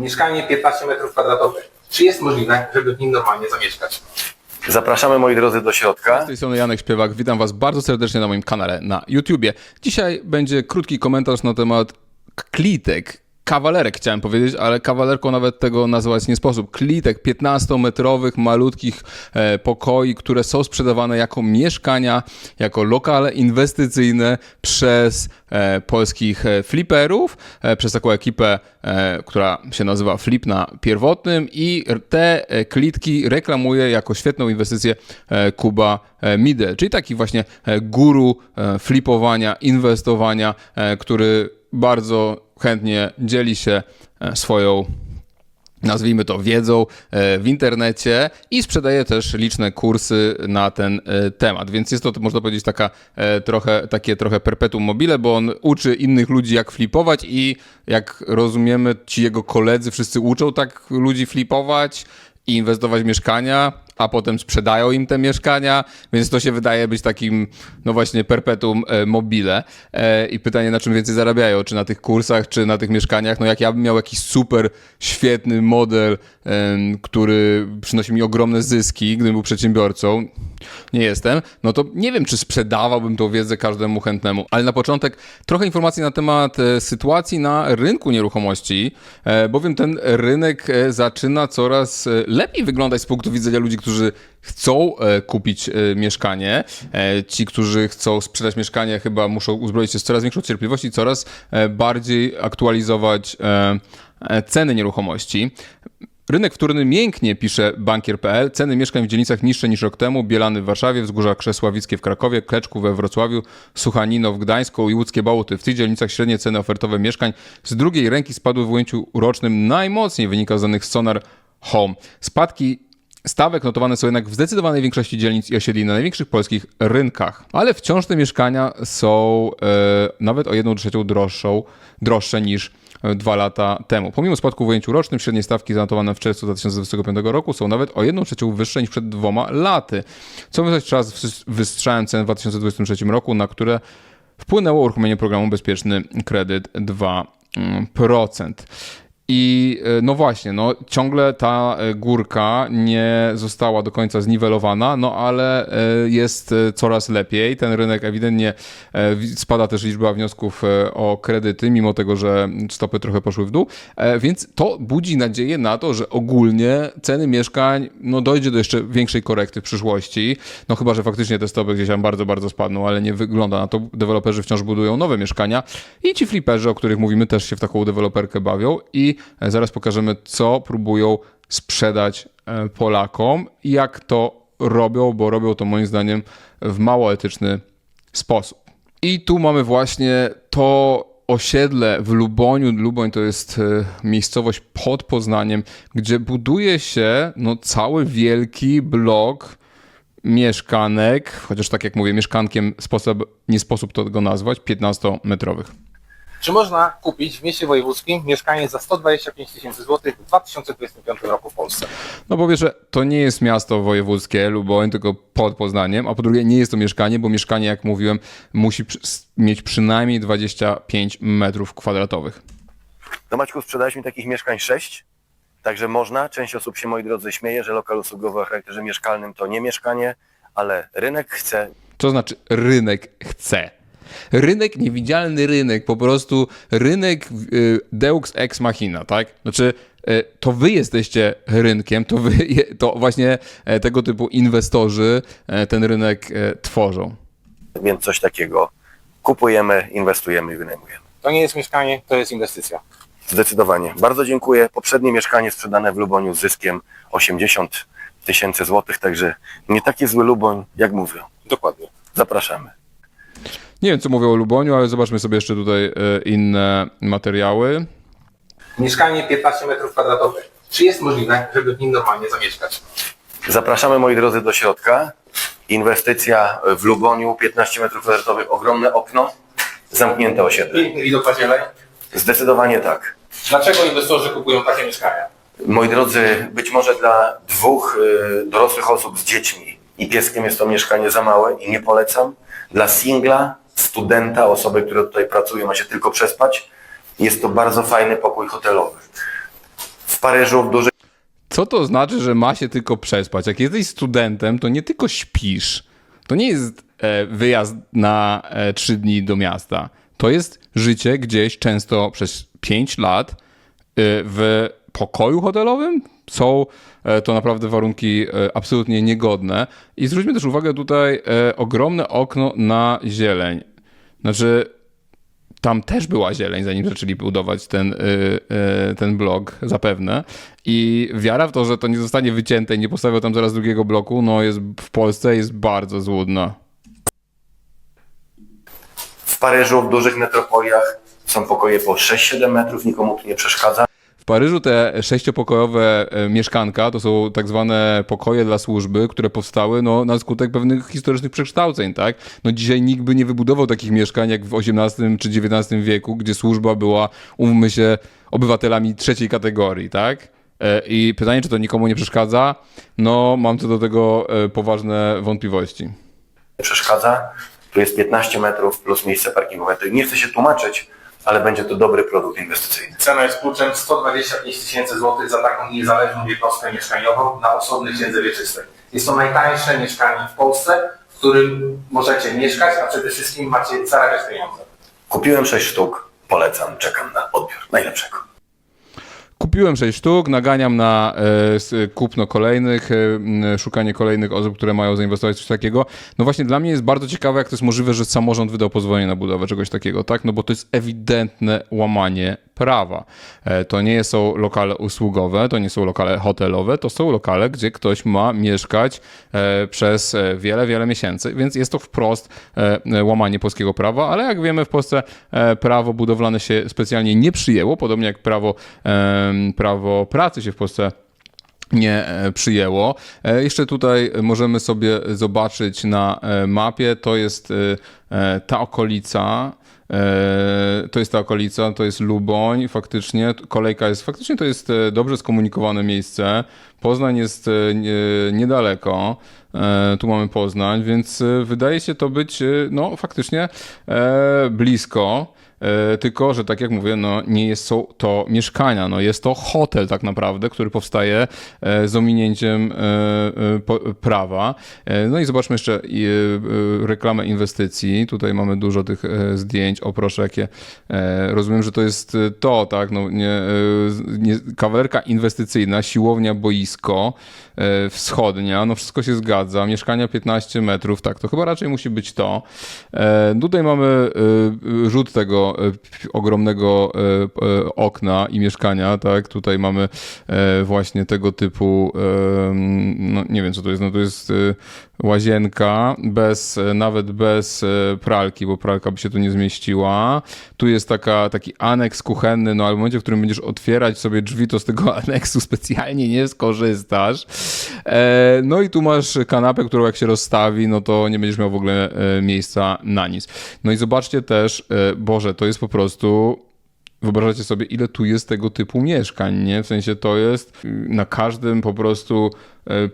Mieszkanie 15 metrów kwadratowych. Czy jest możliwe, żeby w nim normalnie zamieszkać? Zapraszamy moi drodzy do środka. Z tej strony Janek Śpiewak, witam Was bardzo serdecznie na moim kanale na YouTubie. Dzisiaj będzie krótki komentarz na temat klitek. Kawalerek chciałem powiedzieć, ale kawalerką nawet tego nazwać nie sposób. Klitek 15-metrowych, malutkich e, pokoi, które są sprzedawane jako mieszkania, jako lokale inwestycyjne przez e, polskich e, fliperów, e, przez taką ekipę, e, która się nazywa Flip na pierwotnym i te e, klitki reklamuje jako świetną inwestycję e, Kuba e, Midel, czyli taki właśnie guru flipowania, inwestowania, e, który bardzo chętnie dzieli się e, swoją nazwijmy to wiedzą e, w internecie i sprzedaje też liczne kursy na ten e, temat. Więc jest to, można powiedzieć, taka trochę, takie trochę perpetuum mobile, bo on uczy innych ludzi jak flipować i jak rozumiemy, ci jego koledzy wszyscy uczą tak ludzi flipować i inwestować w mieszkania, a potem sprzedają im te mieszkania, więc to się wydaje być takim, no właśnie, perpetuum e, mobile. E, I pytanie, na czym więcej zarabiają, czy na tych kursach, czy na tych mieszkaniach. No jak ja bym miał jakiś super świetny model, który przynosi mi ogromne zyski, gdybym był przedsiębiorcą, nie jestem, no to nie wiem, czy sprzedawałbym tą wiedzę każdemu chętnemu. Ale na początek trochę informacji na temat e, sytuacji na rynku nieruchomości, bowiem ten rynek zaczyna coraz lepiej wyglądać z punktu widzenia ludzi, którzy chcą e, kupić e, mieszkanie. E, Ci, którzy chcą sprzedać mieszkanie, chyba muszą uzbroić się z coraz większą cierpliwość i coraz bardziej aktualizować ceny nieruchomości. Rynek wtórny mięknie, pisze bankier.pl. Ceny mieszkań w dzielnicach niższe niż rok temu. Bielany w Warszawie, Wzgórza Krzesławickie w Krakowie, Kleczku we Wrocławiu, Suchanino w Gdańsku i Łódzkie Bałuty. W tych dzielnicach średnie ceny ofertowe mieszkań z drugiej ręki spadły w ujęciu rocznym najmocniej, wynika z danych Sonar Home. Spadki Stawek notowane są jednak w zdecydowanej większości dzielnic i osiedli na największych polskich rynkach. Ale wciąż te mieszkania są e, nawet o 1 trzecią droższą, droższe niż e, dwa lata temu. Pomimo spadku w ujęciu rocznym, średnie stawki zanotowane w czerwcu 2025 roku są nawet o 1 trzecią wyższe niż przed dwoma laty. Co wyznać wys- wystrzałem cen w 2023 roku, na które wpłynęło uruchomienie programu Bezpieczny Kredyt 2%. I e, no właśnie, no ciągle ta e, górka nie została do końca zniwelowana, no ale e, jest coraz lepiej. Ten rynek ewidentnie wi- spada też liczba wniosków o kredyty, mimo tego, że stopy trochę poszły w dół, więc to budzi nadzieję na to, że ogólnie ceny mieszkań, no dojdzie do jeszcze większej korekty w przyszłości, no chyba, że faktycznie te stopy gdzieś tam bardzo, bardzo spadną, ale nie wygląda na to. Deweloperzy wciąż budują nowe mieszkania i ci fliperzy, o których mówimy, też się w taką deweloperkę bawią i zaraz pokażemy, co próbują sprzedać e, Polakom i jak to robią, bo robią to moim zdaniem w mało etyczny sposób. I tu mamy właśnie to osiedle w Luboniu. Luboń to jest e, miejscowość pod Poznaniem, gdzie buduje się no, cały wielki blok mieszkanek, chociaż tak jak mówię, mieszkankiem sposób, nie sposób to go nazwać, 15-metrowych. Czy można kupić w mieście wojewódzkim mieszkanie za 125 tysięcy złotych w 2025 roku w Polsce? No po pierwsze, to nie jest miasto wojewódzkie Luboń, tylko pod Poznaniem, a po drugie nie jest to mieszkanie, bo mieszkanie, jak mówiłem, musi przy- mieć przynajmniej 25 metrów kwadratowych. No Maćku, sprzedałeś mi takich mieszkań sześć, także można. Część osób się, moi drodzy, śmieje, że lokal usługowy o charakterze mieszkalnym to nie mieszkanie, ale rynek chce To znaczy rynek chce. Rynek, niewidzialny rynek, po prostu rynek y, Deux ex machina, tak? Znaczy, y, to wy jesteście rynkiem, to wy, to właśnie e, tego typu inwestorzy e, ten rynek e, tworzą. więc coś takiego kupujemy, inwestujemy i wynajmujemy. To nie jest mieszkanie, to jest inwestycja. Zdecydowanie. Bardzo dziękuję. Poprzednie mieszkanie sprzedane w Luboniu z zyskiem 80 tysięcy złotych, także nie taki zły Luboń, jak mówią. Dokładnie. Zapraszamy. Nie wiem, co mówią o Luboniu, ale zobaczmy sobie jeszcze tutaj e, inne materiały. Mieszkanie 15 metrów kwadratowych. Czy jest możliwe, żeby w nim normalnie zamieszkać? Zapraszamy moi drodzy do środka. Inwestycja w Luboniu, 15 metrów kwadratowych, ogromne okno, zamknięte osiedle. Piękny widok październik. Zdecydowanie tak. Dlaczego inwestorzy kupują takie mieszkania? Moi drodzy, być może dla dwóch y, dorosłych osób z dziećmi i pieskiem jest to mieszkanie za małe i nie polecam. Dla singla, studenta, osoby, które tutaj pracują, ma się tylko przespać, jest to bardzo fajny pokój hotelowy. W Paryżu w dużych Co to znaczy, że ma się tylko przespać? Jak jesteś studentem, to nie tylko śpisz. To nie jest e, wyjazd na e, trzy dni do miasta. To jest życie gdzieś często przez 5 lat e, w pokoju hotelowym. Są e, to naprawdę warunki e, absolutnie niegodne. I zwróćmy też uwagę tutaj e, ogromne okno na zieleń. Znaczy, tam też była zieleń, zanim zaczęli budować ten, ten blok, zapewne. I wiara w to, że to nie zostanie wycięte i nie postawią tam zaraz drugiego bloku, no jest w Polsce jest bardzo złudna. W Paryżu, w dużych metropoliach są pokoje po 6-7 metrów, nikomu tu nie przeszkadza. Paryżu te sześciopokojowe e, mieszkanka to są tak zwane pokoje dla służby, które powstały no, na skutek pewnych historycznych przekształceń, tak? No dzisiaj nikt by nie wybudował takich mieszkań jak w XVIII czy XIX wieku, gdzie służba była, umówmy się, obywatelami trzeciej kategorii, tak? E, I pytanie, czy to nikomu nie przeszkadza? No, mam co do tego e, poważne wątpliwości. Przeszkadza. Tu jest 15 metrów plus miejsce parkingowe. Nie chcę się tłumaczyć, ale będzie to dobry produkt inwestycyjny. Cena jest kluczem 125 tysięcy złotych za taką niezależną jednostkę mieszkaniową na osobnej księdze wieczystej. Jest to najtańsze mieszkanie w Polsce, w którym możecie mieszkać, a przede wszystkim macie zarabiać pieniądze. Kupiłem 6 sztuk, polecam, czekam na odbiór najlepszego. Kupiłem 6 sztuk, naganiam na e, kupno kolejnych, e, szukanie kolejnych osób, które mają zainwestować w coś takiego. No właśnie dla mnie jest bardzo ciekawe, jak to jest możliwe, że samorząd wydał pozwolenie na budowę czegoś takiego, tak? No bo to jest ewidentne łamanie prawa. E, To nie są lokale usługowe, to nie są lokale hotelowe, to są lokale, gdzie ktoś ma mieszkać e, przez e, wiele, wiele miesięcy, więc jest to wprost łamanie polskiego prawa, ale jak wiemy w Polsce prawo budowlane się specjalnie nie przyjęło, podobnie jak prawo, prawo pracy się w Polsce nie e, przyjęło. E, Jeszcze tutaj możemy sobie zobaczyć na e, mapie, to jest ta okolica, to jest ta okolica, to jest Luboń, faktycznie, kolejka jest, faktycznie to jest dobrze skomunikowane miejsce, Poznań jest nie- niedaleko, tu mamy Poznań, więc wydaje się to być, no faktycznie blisko. E, Tylko, że tak jak mówię, no, nie jest, są to mieszkania, no, jest to hotel tak naprawdę, który powstaje e, z ominięciem e, prawa. No i zobaczmy jeszcze reklamę inwestycji. Tutaj mamy dużo tych zdjęć. O proszę, jakie. Rozumiem, że to jest to, tak? No, nie, nie, kawalerka inwestycyjna, siłownia, boisko, wschodnia, no wszystko się zgadza. Mieszkania 15 metrów, tak, to chyba raczej musi być to. E, Tutaj mamy e, rzut tego e, ogromnego e, e, okna i mieszkania, tak, tutaj mamy e, właśnie tego typu, e, no nie wiem co to jest, no to jest e, łazienka bez, e, nawet bez e, pralki, bo pralka by się tu nie zmieściła. Tu jest taka, taki aneks kuchenny, no ale w momencie, w którym będziesz otwierać sobie drzwi, to z tego aneksu specjalnie nie skorzystasz. E, No i tu masz kanapę, którą jak się rozstawi, no to nie będziesz miał w ogóle miejsca na nic. No i zobaczcie też, Boże, to jest po prostu Wyobrażacie sobie, ile tu jest tego typu mieszkań, nie? W sensie to jest y, na każdym po prostu e,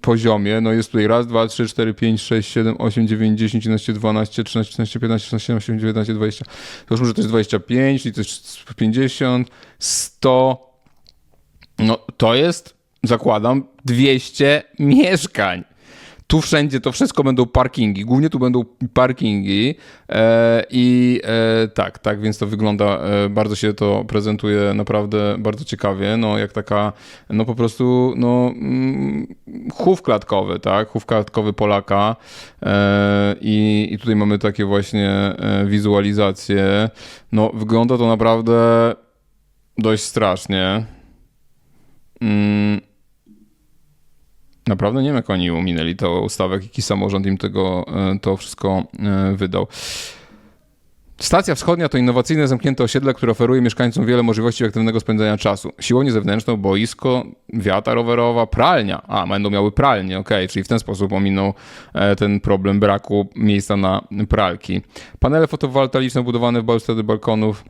poziomie, no jest tutaj raz, dwa, trzy, cztery, pięć, sześć, siedem, osiem, dziewięć, dziesięć, jedenaście, dwanaście, trzynaście, czternaście, piętnaście, szesnaście, siedemnaście, osiemnaście, dziewiętnaście, dwadzieścia. To już może to jest 25, czyli to jest 50, 100. No to jest, zakładam, 200 mieszkań. Tu wszędzie to wszystko będą parkingi, głównie tu będą parkingi. E, i e, tak, tak, więc to wygląda, e, bardzo się to prezentuje naprawdę bardzo ciekawie, no jak taka, no po prostu, no mm, chów klatkowy, tak, chów klatkowy Polaka. E, i, i tutaj mamy takie właśnie e, wizualizacje, no wygląda to naprawdę dość strasznie. Mm, Naprawdę nie wiem, jak oni uminęli tę ustawę, jaki samorząd im tego, e, to wszystko e, wydał. Stacja Wschodnia to innowacyjne, zamknięte osiedle, które oferuje mieszkańcom wiele możliwości aktywnego spędzania czasu. Siłownię zewnętrzną, boisko, wiata rowerowa, pralnia. A, będą miały pralnię, okej, czyli w ten sposób ominął e, ten problem braku miejsca na pralki. Panele fotowoltaiczne budowane w balustrady balkonów,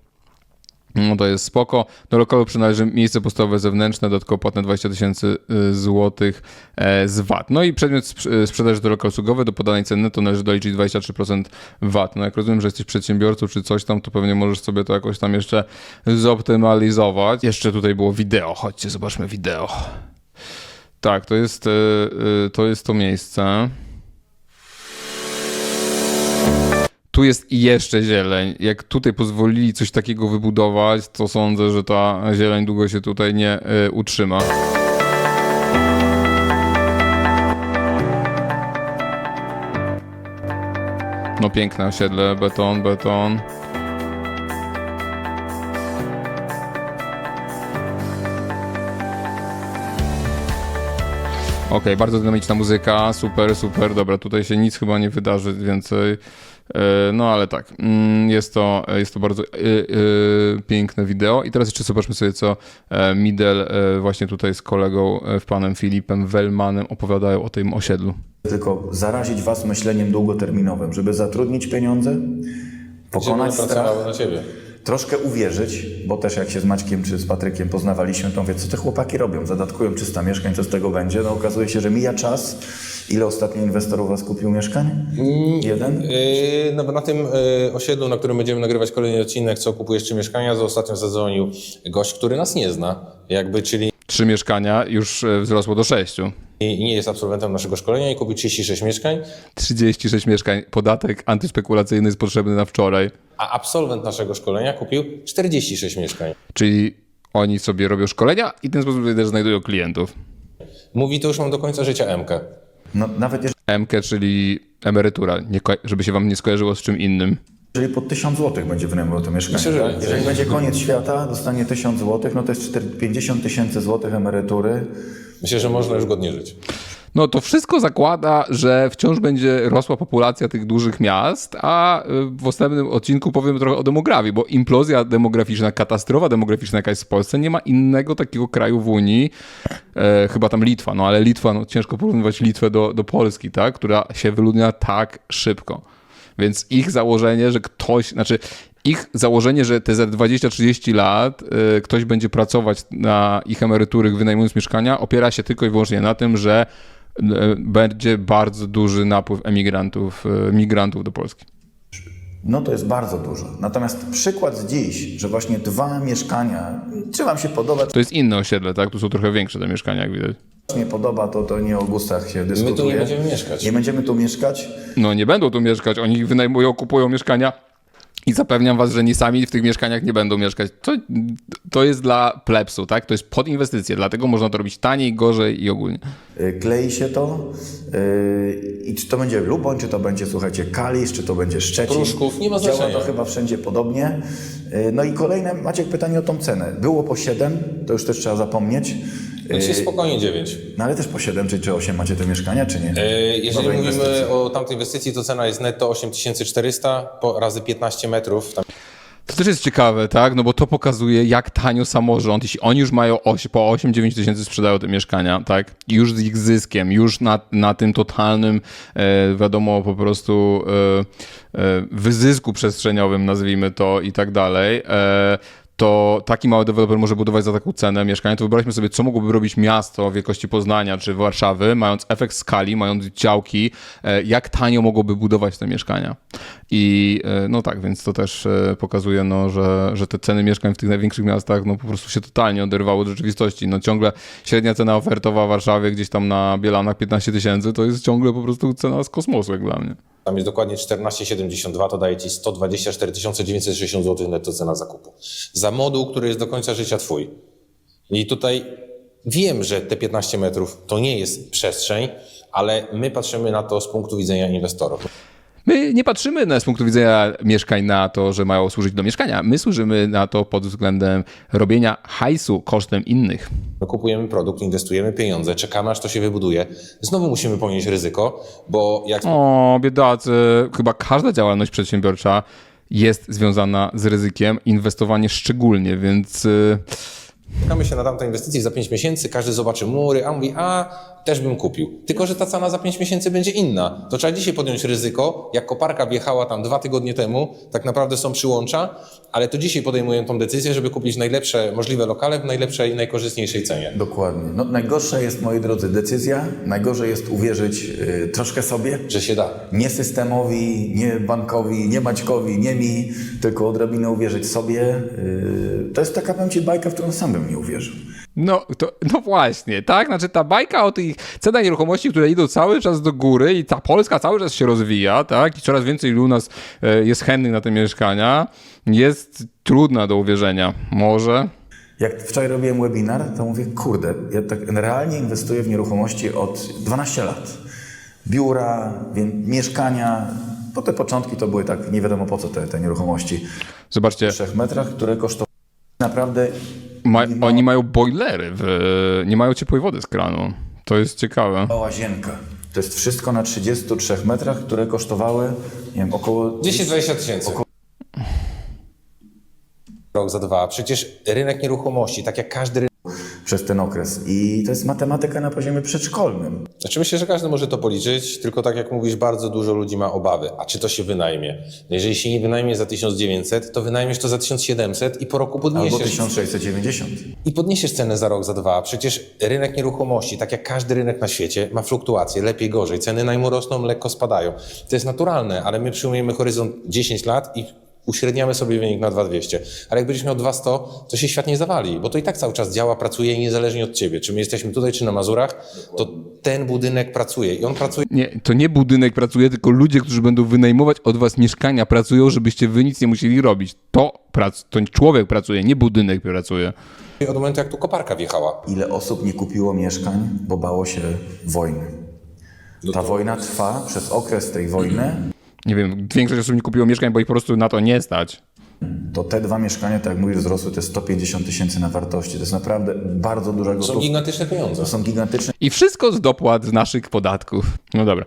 No to jest spoko. Do lokalu przynależy miejsce podstawowe zewnętrzne, dodatkowo płatne 20 tysięcy y, złotych e, z VAT. No i przedmiot y, sprzedaży do lokalu usługowy do podanej ceny to należy doliczyć 23% VAT. No jak rozumiem, że jesteś przedsiębiorcą czy coś tam, to pewnie możesz sobie to jakoś tam jeszcze zoptymalizować. Jeszcze tutaj było wideo. Chodźcie, zobaczmy wideo. Tak, to jest, y, to, jest to miejsce. Tu jest i jeszcze zieleń. Jak tutaj pozwolili coś takiego wybudować, to sądzę, że ta zieleń długo się tutaj nie y, utrzyma. No piękne osiedle, beton, beton. Okej, bardzo dynamiczna muzyka, super, super, dobra, tutaj się nic chyba nie wydarzy więcej, no ale tak, mm, jest to, jest to bardzo e, e, piękne wideo i teraz jeszcze zobaczmy sobie, co e, Midel e, właśnie tutaj z kolegą, e, panem Filipem Wellmanem opowiadają o tym osiedlu. tylko zarazić was myśleniem długoterminowym, żeby zatrudnić pieniądze, pokonać strach, pracowały na ciebie. troszkę uwierzyć, bo też jak się z Maćkiem czy z Patrykiem poznawaliśmy, to mówię, co te chłopaki robią? Zadatkują 300 mieszkań, co z tego będzie? No okazuje się, że mija czas. Ile ostatnio inwestorów was kupił mieszkań? Jeden? Yy, no bo na tym yy, osiedlu, na którym będziemy nagrywać kolejny odcinek, co kupujesz czy mieszkania, to ostatnio zadzwonił gość, który nas nie zna, jakby, czyli Trzy mieszkania już e, wzrosło do sześciu. nie jest absolwentem naszego szkolenia i kupił 36 mieszkań, 36 mieszkań, podatek antyspekulacyjny jest potrzebny na wczoraj, a absolwent naszego szkolenia kupił 46 mieszkań. czyli oni sobie robią szkolenia i w ten sposób też znajdują klientów. Mówi, to już mam do końca życia MK. No, nawet MK, czyli emerytura, nie, ko- żeby się wam nie skojarzyło z czym innym. jeżeli po 1000 zł będzie wynajmował to mieszkanie. Myślę, że- Jeżeli będzie koniec świata, dostanie 1000 zł, no to jest 4, 50 tysięcy złotych emerytury. Myślę, że można już godnie żyć. No to wszystko zakłada, że wciąż będzie rosła populacja tych dużych miast, a y, w następnym odcinku powiem trochę o demografii, bo implozja demograficzna, katastrofa demograficzna jaka jest w Polsce, nie ma innego takiego kraju w Unii, e, chyba tam Litwa, no ale Litwa, no ciężko porównywać Litwę do, do Polski, tak, która się wyludnia tak szybko. Więc ich założenie, że ktoś, znaczy ich założenie, że te za 20-30 lat y, ktoś będzie pracować na ich emerytury wynajmując mieszkania, opiera się tylko i wyłącznie na tym, że będzie bardzo duży napływ emigrantów, y, migrantów do Polski. No to jest bardzo dużo. Natomiast przykład z dziś, że właśnie dwa mieszkania, czy wam się podoba, To jest inne osiedle, tak? Tu są trochę większe te mieszkania, jak widać. nie podoba, to, to nie o gustach się dyskutuje. nie będziemy mieszkać. Nie będziemy tu mieszkać. No nie będą tu mieszkać, oni wynajmują, kupują mieszkania i zapewniam was, że nie sami w tych mieszkaniach nie będą mieszkać. To, to jest dla plebsu, tak? To jest pod inwestycje, dlatego można to robić taniej, gorzej i ogólnie. Y, Klei się to y, i czy to będzie Luboń, czy to będzie, słuchajcie, Kalisz, czy to będzie Szczecin. Pruszków, nie ma Działa znaczenia. to chyba wszędzie podobnie. Y, No i kolejne, Maciek, pytanie o tą cenę. Było po 7, to już też trzeba zapomnieć. To jest spokojnie 9. No ale też po 7 czy, czy 8 macie te mieszkania, czy nie? Yy, Jeżeli Nowe mówimy inwestycje. o tamtej inwestycji, to cena jest netto 8400 po razy 15 metrów. Tam To też jest ciekawe, tak? No bo to pokazuje, jak tanio samorząd, jeśli oni już mają oś, po 8-9 tysięcy sprzedają te mieszkania, tak? I Już z ich zyskiem, już na, na tym totalnym, e, wiadomo, po prostu e, e, wyzysku przestrzeniowym, nazwijmy to i tak dalej. E, to taki mały deweloper może budować za taką cenę mieszkania, to wyobraźmy sobie, co mogłoby robić miasto wielkości Poznania czy Warszawy, mając efekt skali, mając działki, e, jak tanio mogłoby budować te mieszkania. I e, no tak, więc to też e, pokazuje, no, że, że te ceny mieszkań w tych największych miastach no, po prostu się totalnie oderwały od rzeczywistości. No ciągle średnia cena ofertowa w Warszawie gdzieś tam na Bielanach 15 tysięcy, to jest ciągle po prostu cena z kosmosu jak dla mnie. Tam jest dokładnie 14,72, to daje ci 124 960 zł netto cena zakupu. Za moduł, który jest do końca życia twój. I tutaj wiem, że te 15 metrów to nie jest przestrzeń, ale my patrzymy na to z punktu widzenia inwestorów. My nie patrzymy na, z punktu widzenia mieszkań na to, że mają służyć do mieszkania. My służymy na to pod względem robienia hajsu kosztem innych. My kupujemy produkt, inwestujemy pieniądze, czekamy aż to się wybuduje. Znowu musimy ponieść ryzyko, bo jak O, biedacy. Chyba każda działalność przedsiębiorcza jest związana z ryzykiem, inwestowanie szczególnie, więc y, Czekamy się na tamtą inwestycję za 5 miesięcy, każdy zobaczy mury, a mówi, a też bym kupił. Tylko, że ta cena za 5 miesięcy będzie inna. To trzeba dzisiaj podjąć ryzyko. Jak koparka wjechała tam dwa tygodnie temu, tak naprawdę są przyłącza, ale to dzisiaj podejmuję tą decyzję, żeby kupić najlepsze możliwe lokale w najlepszej i najkorzystniejszej cenie. Dokładnie. No, najgorsza jest, moi drodzy, decyzja. Najgorzej jest uwierzyć y, troszkę sobie, Że się da. nie systemowi, nie bankowi, nie Maćkowi, nie mi, tylko odrobinę uwierzyć sobie. Yy, To jest taka, powiem Ci, bajka, w którą sam bym nie uwierzył. No, to, no właśnie, tak? Znaczy ta bajka o tych cenach nieruchomości, które idą cały czas do góry i ta Polska cały czas się rozwija, tak? I coraz więcej ludzi u nas e, jest chętnych na te mieszkania, jest trudna do uwierzenia. Może? Jak wczoraj robiłem webinar, to mówię, kurde, ja tak realnie inwestuję w nieruchomości od 12 lat. Biura, mieszkania, bo te początki to były tak, nie wiadomo po co te, te nieruchomości. Zobaczcie, W trzech metrach, które kosztowały naprawdę ma, oni mają bojlery, w, nie mają ciepłej wody z kranu. To jest ciekawe. o łazienka. To jest wszystko na 33 metrach, które kosztowały, nie wiem, około 220 tysięcy. Rok za dwa. Przecież rynek nieruchomości, tak jak każdy rynek, przez ten okres. I to jest matematyka na poziomie przedszkolnym. Znaczy myślę, że każdy może to policzyć, tylko tak jak mówisz, bardzo dużo ludzi ma obawy. A czy to się wynajmie? No Jeżeli się nie wynajmie za 1900, to wynajmiesz to za 1700 i po roku Albo podniesiesz. 1690. I podniesiesz cenę za rok, za dwa. Przecież rynek nieruchomości, tak jak każdy rynek na świecie, ma fluktuacje, lepiej, gorzej. Ceny najmu rosną, lekko spadają. To jest naturalne, ale my przyjmujemy horyzont 10 lat i uśredniamy sobie wynik na 2200. Ale jak będziesz miał 200, to się świat nie zawali, bo to i tak cały czas działa, pracuje niezależnie od ciebie. Czy my jesteśmy tutaj, czy na Mazurach, to ten budynek pracuje i on pracuje Nie, to nie budynek pracuje, tylko ludzie, którzy będą wynajmować od was mieszkania, pracują, żebyście wy nic nie musieli robić. To, prac, to człowiek pracuje, nie budynek pracuje. od momentu, jak tu koparka wjechała. Ile osób nie kupiło mieszkań, bo bało się wojny. Ta wojna trwa przez okres tej wojny. Nie wiem, większość osób nie kupiło mieszkań, bo ich po prostu na to nie stać. To te dwa mieszkania, tak jak mówisz, wzrosły te 150 tysięcy na wartości. To jest naprawdę bardzo dużego Są gigantyczne pieniądze. To są gigantyczne I wszystko z dopłat z naszych podatków. No dobra.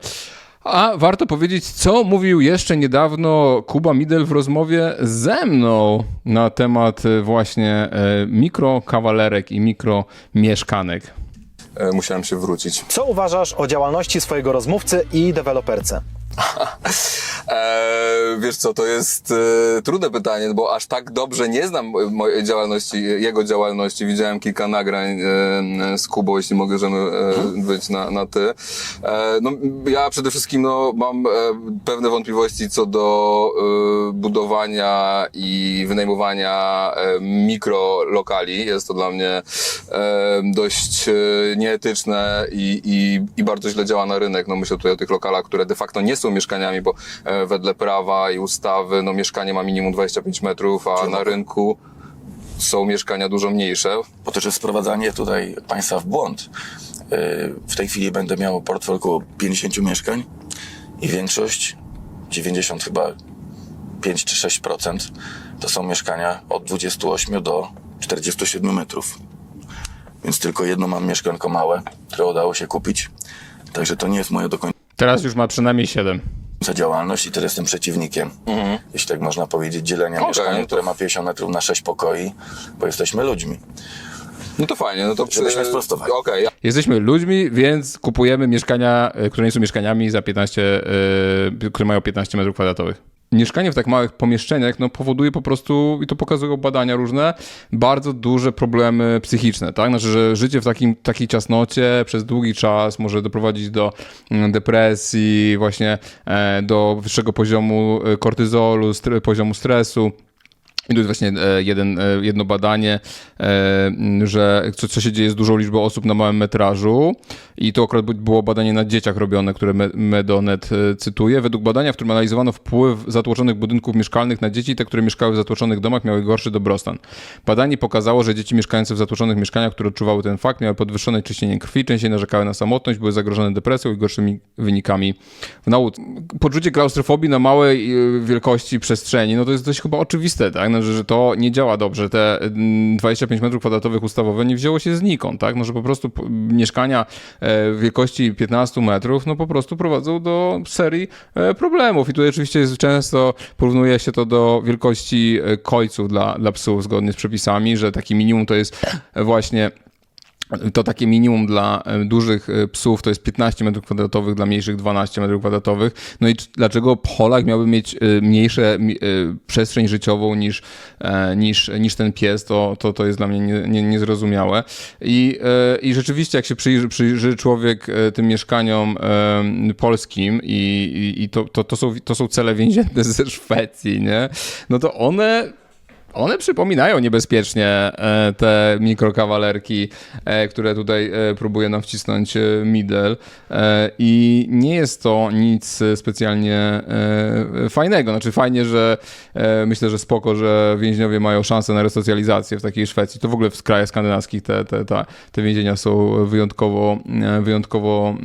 A warto powiedzieć, co mówił jeszcze niedawno Kuba Midel w rozmowie ze mną na temat e, właśnie e, mikrokawalerek i mikromieszkanek. E, musiałem się wrócić. Co uważasz o działalności swojego rozmówcy i deweloperce? E, wiesz co, to jest e, trudne pytanie, bo aż tak dobrze nie znam mojej działalności, jego działalności. Widziałem kilka nagrań e, z Kubą, jeśli możemy e, być na, na ty. E, no, ja przede wszystkim no, mam e, pewne wątpliwości co do e, budowania i wynajmowania e, mikrolokali. Jest to dla mnie e, dość e, nieetyczne i, i, i bardzo źle działa na rynek. No myślę tutaj o tych lokalach, które de facto nie są mieszkaniami, bo e, wedle prawa i ustawy no mieszkanie ma minimum 25 metrów, a na rynku są mieszkania dużo mniejsze. po to, że sprowadzanie tutaj państwa w błąd. Yy, W tej chwili będę miał portfel około 50 mieszkań i większość, 90 chyba 5 czy 6% to są mieszkania od 28 do 47 metrów. Więc tylko jedno mam mieszkanko małe, które udało się kupić. Także to nie jest moja do końca Teraz już ma przynajmniej 7. działalność i też jestem przeciwnikiem, jeśli tak można powiedzieć, dzielenia Okej, mieszkania, no to- które ma 50 metrów na 6 pokoi, bo jesteśmy ludźmi. No to fajnie, no to... Żebyśmy e, sprostowali. Okej, ja Jesteśmy ludźmi, więc kupujemy mieszkania, e, które nie są mieszkaniami za 15, e, które mają 15 metrów kwadratowych. Mieszkanie w tak małych pomieszczeniach no, powoduje po prostu, i to pokazują badania różne, bardzo duże problemy psychiczne. Tak? Znaczy, że życie w takim, takiej ciasnocie przez długi czas może doprowadzić do mm, depresji, właśnie e, do wyższego poziomu e, kortyzolu, poziomu stresu. I tu jest właśnie e, jeden, e, jedno badanie, e, że co, co się dzieje z dużą liczbą osób na małym metrażu. I to akurat było badanie na dzieciach robione, które Me- Medonet cytuje. Według badania, w którym analizowano wpływ zatłoczonych budynków mieszkalnych na dzieci, te, które mieszkały w zatłoczonych domach, miały gorszy dobrostan. Badanie pokazało, że dzieci mieszkające w zatłoczonych mieszkaniach, które odczuwały ten fakt, miały podwyższone ciśnienie krwi, częściej narzekały na samotność, były zagrożone depresją i gorszymi wynikami w nauce. Poczucie klaustrofobii na małej wielkości przestrzeni, no to jest dość chyba oczywiste, tak? Powiedziane, że, to nie działa dobrze. Te mm, 25 metrów kwadratowych ustawowe nie wzięło się znikąd, tak? No, że po prostu mieszkania e, wielkości 15 metrów, no po prostu prowadzą do serii e, problemów. I tutaj oczywiście jest często porównuje się to do wielkości e, kojców dla, dla psów zgodnie z przepisami, że taki minimum to jest właśnie to takie minimum dla e, dużych e, psów to jest 15 metrów kwadratowych, dla mniejszych 12 metrów kwadratowych. No i dlaczego Polak miałby mieć e, mniejsze przestrzeń życiową niż, niż, niż ten pies, to, to, to jest dla mnie nie, nie, niezrozumiałe. I, I rzeczywiście, jak się przyjrzy, przyjrzy człowiek tym mieszkaniom polskim i, i to, to, to, są, to są cele więzienne ze Szwecji, nie? No to one one przypominają niebezpiecznie e, te mikrokawalerki, e, które tutaj e, próbuje nam wcisnąć Middle i nie jest to nic specjalnie fajnego. Znaczy fajnie, że myślę, że spoko, że więźniowie mają szansę na resocjalizację w takiej Szwecji. To w ogóle w krajach skandynawskich te, te, te, te więzienia są wyjątkowo, wyjątkowo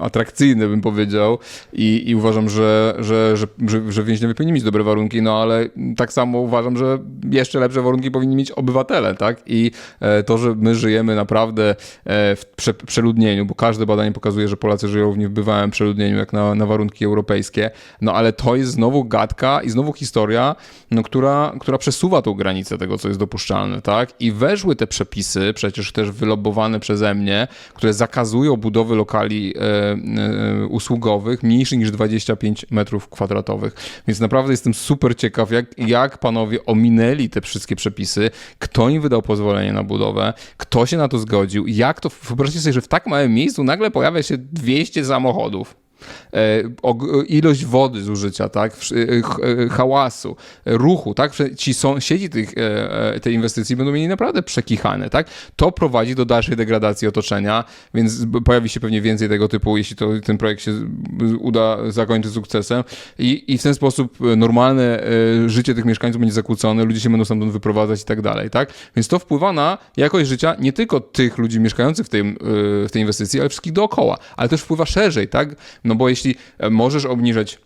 atrakcyjne, bym powiedział i, i uważam, że, że, że, że, że więźniowie powinni mieć dobre warunki, no ale tak samo uważam, że jeszcze lepsze warunki powinni mieć obywatele, tak? I e, to, że my żyjemy naprawdę e, w prze, przeludnieniu, bo każde badanie pokazuje, że Polacy żyją w niebywałym przeludnieniu, jak na, na warunki europejskie, no ale to jest znowu gadka i znowu historia, no, która, która przesuwa tą granicę tego, co jest dopuszczalne, tak? I weszły te przepisy, przecież też wylobowane przeze mnie, które zakazują budowy lokali e, e, usługowych mniejszych niż 25 metrów kwadratowych. Więc naprawdę jestem super ciekaw, jak, jak panowie ominęli te wszystkie przepisy, kto im wydał pozwolenie na budowę, kto się na to zgodził, jak to, wyobraźcie sobie, że w tak małym miejscu nagle pojawia się 200 samochodów. E, ilość wody zużycia, tak, e, e, hałasu, ruchu, tak, ci sąsiedzi tych, tej inwestycji będą mieli naprawdę przekichane, tak, to prowadzi do dalszej degradacji otoczenia, więc pojawi się pewnie więcej tego typu, jeśli to, ten projekt się uda zakończyć sukcesem. I, i w ten sposób normalne życie tych mieszkańców będzie zakłócone, ludzie się będą stamtąd wyprowadzać i tak dalej, tak, więc to wpływa na jakość życia nie tylko tych ludzi mieszkających w tej, w tej inwestycji, ale wszystkich dookoła, ale też wpływa szerzej, tak, no bo jeśli e, możesz obniżać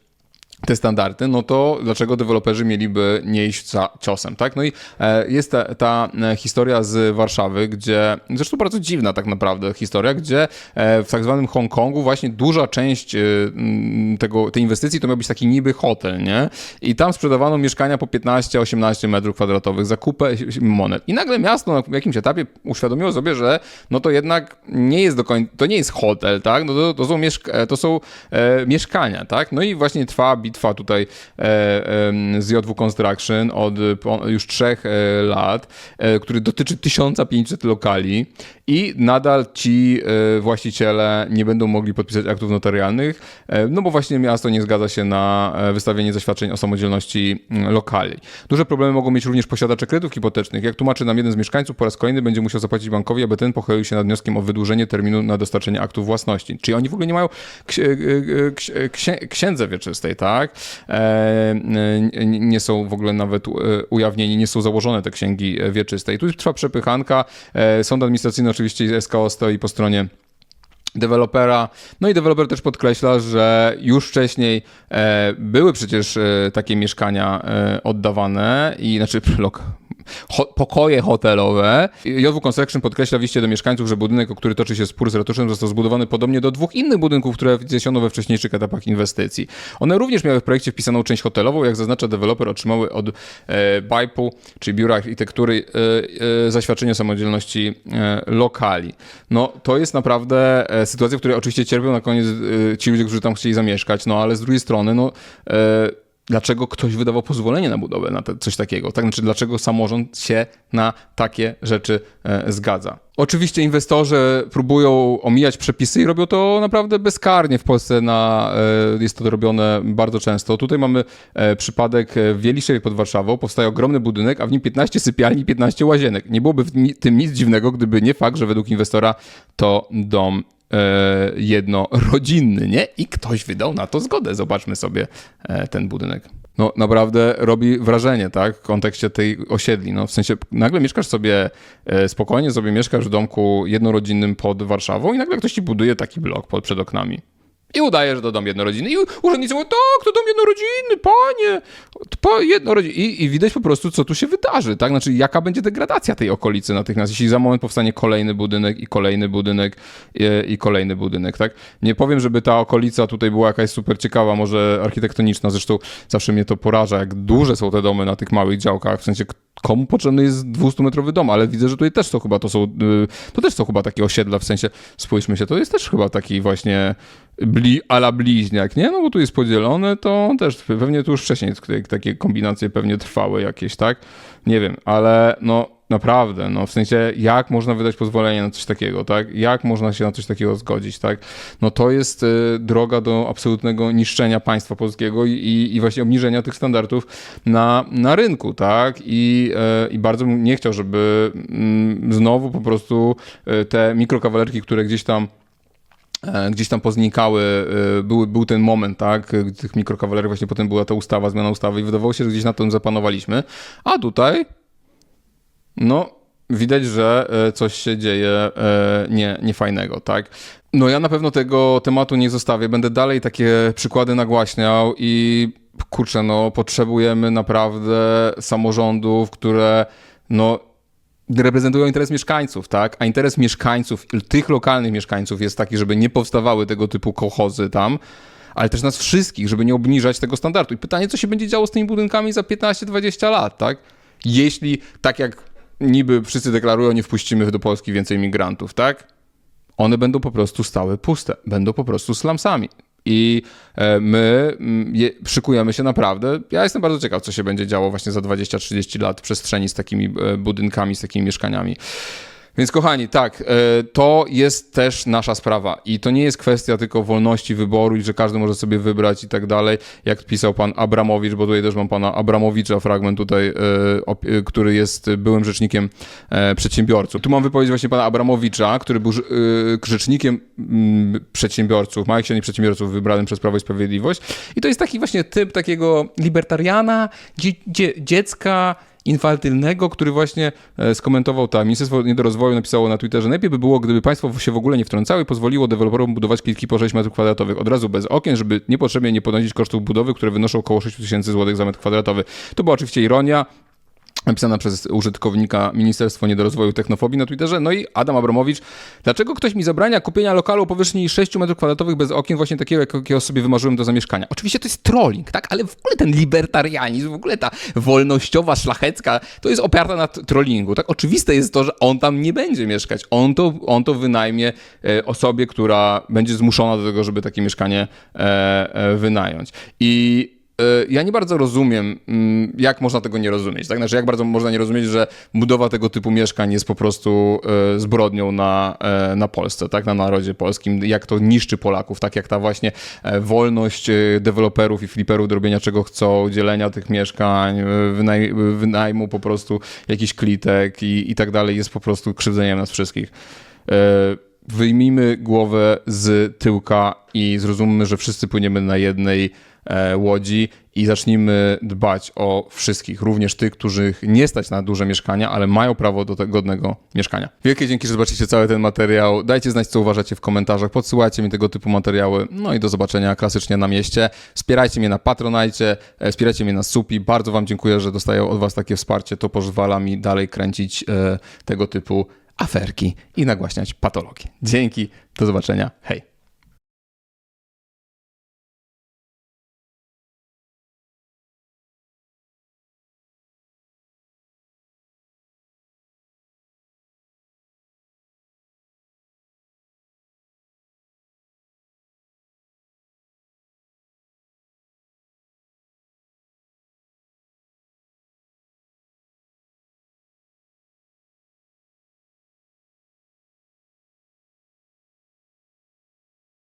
te standardy, no to dlaczego deweloperzy mieliby nie iść za ciosem, tak? No i e, jest ta, ta e, historia z Warszawy, gdzie, zresztą bardzo dziwna tak naprawdę historia, gdzie e, w tak zwanym Hongkongu właśnie duża część tego, tej inwestycji to miał być taki niby hotel, nie? I tam sprzedawano mieszkania po 15-18 metrów kwadratowych za kupę monet. I nagle miasto na jakimś etapie uświadomiło sobie, że no to jednak nie jest do końca, to nie jest hotel, tak? No to, to są, mieszka- to są e, mieszkania, tak? No i właśnie trwa bitwa tutaj e, z JW Construction od już trzech e, lat, e, który dotyczy 1500 lokali i nadal ci e, właściciele nie będą mogli podpisać aktów notarialnych, e, no bo właśnie miasto nie zgadza się na e, wystawienie zaświadczeń o samodzielności mm, lokali. Duże problemy mogą mieć również posiadacze kredytów hipotecznych. Jak tłumaczy nam jeden z mieszkańców, po raz kolejny będzie musiał zapłacić bankowi, aby ten pochylił się nad wnioskiem o wydłużenie terminu na dostarczenie aktów własności. Czyli oni w ogóle nie mają ksi- ksi- księ- księdze wieczystej, tak? Nie są w ogóle nawet ujawnieni, nie są założone te księgi wieczyste. I tu trwa przepychanka. Sąd administracyjny oczywiście SKO stoi po stronie dewelopera. No i deweloper też podkreśla, że już wcześniej e, były przecież e, takie mieszkania e, oddawane i znaczy lok, ho, pokoje hotelowe. JW Construction podkreśla w liście do mieszkańców, że budynek, o który toczy się spór z ratuszem, został zbudowany podobnie do dwóch innych budynków, które wniesiono we wcześniejszych etapach inwestycji. One również miały w projekcie wpisaną część hotelową, jak zaznacza deweloper, otrzymały od e, BIPU, czyli Biura Architektury, e, e, zaświadczenie samodzielności e, lokali. No to jest naprawdę e, sytuacja, w której oczywiście cierpią na koniec e, ci ludzie, którzy tam chcieli zamieszkać, no ale z drugiej strony, no e, dlaczego ktoś wydawał pozwolenie na budowę na te, coś takiego? Tak, znaczy, dlaczego samorząd się na takie rzeczy e, zgadza? Oczywiście inwestorzy próbują omijać przepisy i robią to naprawdę bezkarnie w Polsce. Na, e, jest to robione bardzo często. Tutaj mamy e, przypadek e, w Wieliszewie pod Warszawą. Powstaje ogromny budynek, a w nim 15 sypialni i 15 łazienek. Nie byłoby w tym nic dziwnego, gdyby nie fakt, że według inwestora to dom jednorodzinny, nie? I ktoś wydał na to zgodę. Zobaczmy sobie e, ten budynek. No naprawdę robi wrażenie, tak? W kontekście tej osiedli. No w sensie nagle mieszkasz sobie e, spokojnie, sobie mieszkasz w domku jednorodzinnym pod Warszawą i nagle ktoś ci buduje taki blok pod, przed oknami. I udaje, że to dom jednorodzinny. I urzędnicy mówią, tak, to dom jednorodzinny, panie. To Pa, jednorodzinny. I, I widać po prostu, co tu się wydarzy, tak? Znaczy, jaka będzie degradacja tej okolicy natychmiast, jeśli za moment powstanie kolejny budynek i kolejny budynek i, i kolejny budynek, tak? Nie powiem, żeby ta okolica tutaj była jakaś super ciekawa, może architektoniczna, zresztą zawsze mnie to poraża, jak duże są te domy na tych małych działkach, w sensie komu potrzebny jest 200-metrowy dom, ale widzę, że tutaj też są chyba, to są, y, to też są chyba takie osiedla, w sensie, spójrzmy się, to jest też chyba taki właśnie bli, ala bliźniak, nie? No bo tu jest podzielone, to też pewnie tu już wcześniej takie kombinacje pewnie trwały jakieś, tak? Nie wiem, ale no naprawdę, no w sensie jak można wydać pozwolenie na coś takiego, tak? Jak można się na coś takiego zgodzić, tak? No to jest y, droga do absolutnego niszczenia państwa polskiego i, i, i właśnie obniżenia tych standardów na, na rynku, tak? I, y, I bardzo bym nie chciał, żeby mm, znowu po prostu y, te mikrokawalerki, które gdzieś tam gdzieś tam poznikały, e, był, był ten moment, tak, e, tych mikrokawalerii, właśnie potem była ta ustawa, zmiana ustawy i wydawało się, że gdzieś na tym zapanowaliśmy, a tutaj, no, widać, że e, coś się dzieje e, nie, niefajnego, tak. No ja na pewno tego tematu nie zostawię, będę dalej takie przykłady nagłaśniał i kurczę, no potrzebujemy naprawdę samorządów, które no reprezentują interes mieszkańców, tak? A interes mieszkańców, tych lokalnych mieszkańców jest taki, żeby nie powstawały tego typu kochozy tam, ale też nas wszystkich, żeby nie obniżać tego standardu. I pytanie, co się będzie działo z tymi budynkami za 15-20 lat, tak? Jeśli, tak jak niby wszyscy deklarują, nie wpuścimy do Polski więcej migrantów, tak? One będą po prostu stałe puste, będą po prostu slumsami. I e, my je, szykujemy się naprawdę. Ja jestem bardzo ciekaw, co się będzie działo właśnie za 20-30 lat w przestrzeni z takimi e, budynkami, z takimi mieszkaniami. Więc kochani, tak, e, to jest też nasza sprawa i to nie jest kwestia tylko wolności wyboru i że każdy może sobie wybrać i tak dalej, jak pisał pan Abramowicz, bo tutaj też mam pana Abramowicza, fragment tutaj, e, e, który jest byłym rzecznikiem przedsiębiorców. Tu mam wypowiedź właśnie pana Abramowicza, który był rze- rzecznikiem mm, przedsiębiorców, małych i średnich przedsiębiorców wybranym przez Prawo i Sprawiedliwość i to jest taki właśnie typ takiego libertariana, dzie- dzie- dziecka, infantylnego, który właśnie e, skomentował tak. Ministerstwo Niedorozwoju napisało na Twitterze, najlepiej by było, gdyby państwo się w ogóle nie wtrącało i pozwoliło deweloperom budować klitki po 6 m2 od razu bez okien, żeby niepotrzebnie nie ponosić kosztów budowy, które wynoszą około 6 tysięcy złotych za metr kwadratowy. To była oczywiście ironia, napisana przez użytkownika Ministerstwo Niedorozwoju Technofobii na Twitterze. No i Adam Abramowicz. Dlaczego ktoś mi zabrania kupienia lokalu o powierzchni 6 m2 bez okien, właśnie takiego, jakiego sobie wymarzyłem do zamieszkania? Oczywiście to jest trolling, tak? Ale w ogóle ten libertarianizm, w ogóle ta wolnościowa, szlachecka, to jest oparta na trollingu, tak? Oczywiste jest to, że on tam nie będzie mieszkać. On to, on to wynajmie e, osobie, która będzie zmuszona do tego, żeby takie mieszkanie e, e, wynająć. I ja nie bardzo rozumiem, mm, jak można tego nie rozumieć. Tak? Znaczy, jak bardzo można nie rozumieć, że budowa tego typu mieszkań jest po prostu e, zbrodnią na, e, na Polsce, tak? na narodzie polskim, jak to niszczy Polaków, tak jak ta właśnie e, wolność deweloperów i fliperów do robienia czego chcą, dzielenia tych mieszkań, wynaj, wynajmu po prostu jakichś klitek i, i tak dalej jest po prostu krzywdzeniem nas wszystkich. E, Wyjmijmy głowę z tyłka i zrozummy, że wszyscy płyniemy na jednej łodzi i zacznijmy dbać o wszystkich, również tych, których nie stać na duże mieszkania, ale mają prawo do tego godnego mieszkania. Wielkie dzięki, że zobaczycie cały ten materiał. Dajcie znać, co uważacie w komentarzach, podsyłajcie mi tego typu materiały. No i do zobaczenia klasycznie na mieście. Wspierajcie mnie na Patronajcie, e, wspierajcie mnie na Supi. Bardzo Wam dziękuję, że dostaję od Was takie wsparcie. To pozwala mi dalej kręcić e, tego typu aferki i nagłaśniać patologię. Dzięki, do zobaczenia, hej.